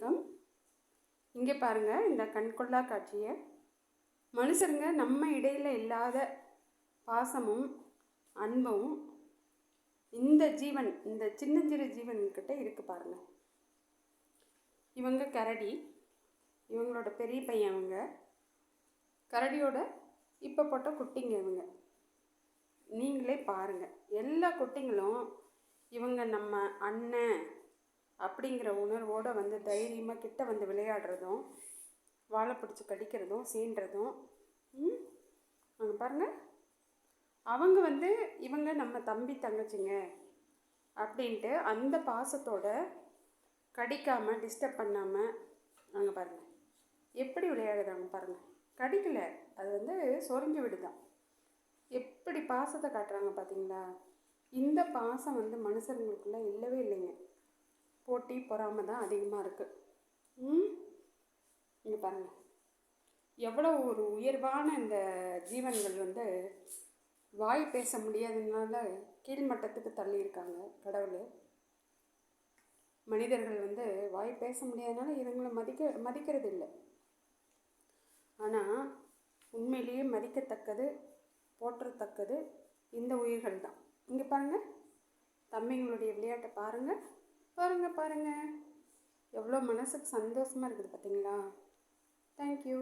வணக்கம். இங்கே பாருங்கள் இந்த கண்கொள்ளா காட்சியை. மனுஷருங்க நம்ம இடையில் இல்லாத பாசமும் அன்பும் இந்த ஜீவன் இந்த சின்னஞ்சிறு ஜீவன்கிட்ட இருக்கு பாருங்கள் இவங்க கரடி. இவங்களோட பெரிய பையன் அவங்க. கரடியோட இப்போ போட்ட குட்டிங்க இவங்க. நீங்களே பாருங்கள் எல்லா குட்டிங்களும் இவங்க நம்ம அண்ணன் அப்படிங்கிற உணர்வோடு வந்து தைரியமாக கிட்ட வந்து விளையாடுறதும் வாழை பிடிச்சி கடிக்கிறதும் சீன்றதும் ம்? அங்கே பாருங்கள் அவங்க வந்து இவங்க நம்ம தம்பி தங்கச்சிங்க அப்படின்ட்டு அந்த பாசத்தோட கடிக்காமல் டிஸ்டர்ப் பண்ணாமல் அங்கே பாருங்கள் எப்படி விளையாடுறாங்க பாருங்கள் கடிக்கலை. அது வந்து சொரிஞ்சு விடுதான். எப்படி பாசத்தை காட்டுறாங்க பார்த்தீங்களா இந்த பாசம் வந்து மனுஷங்களுக்குள்ளே இல்லவே இல்லைங்க. போட்டி பொறாமை தான் அதிகமாக இருக்குது ம்? இங்கே பாருங்கள் எவ்வளோ ஒரு உயர்வான இந்த ஜீவன்கள் வந்து வாய் பேச முடியாததுனால கீழ்மட்டத்துக்கு தள்ளியிருக்காங்க கடவுள். மனிதர்கள் வந்து வாய் பேச முடியாதனால இவங்களை மதிக்க மதிக்கிறது இல்லை ஆனால் உண்மையிலேயே மதிக்கத்தக்கது போற்றத்தக்கது இந்த உயிர்கள் தான். இங்கே பாருங்கள் தம்பிங்களுடைய விளையாட்டை பாருங்கள் பாருங்கள் பாருங்கள் எவ்வளோ மனசுக்கு சந்தோஷமாக இருக்குது பார்த்தீங்களா? தேங்க்யூ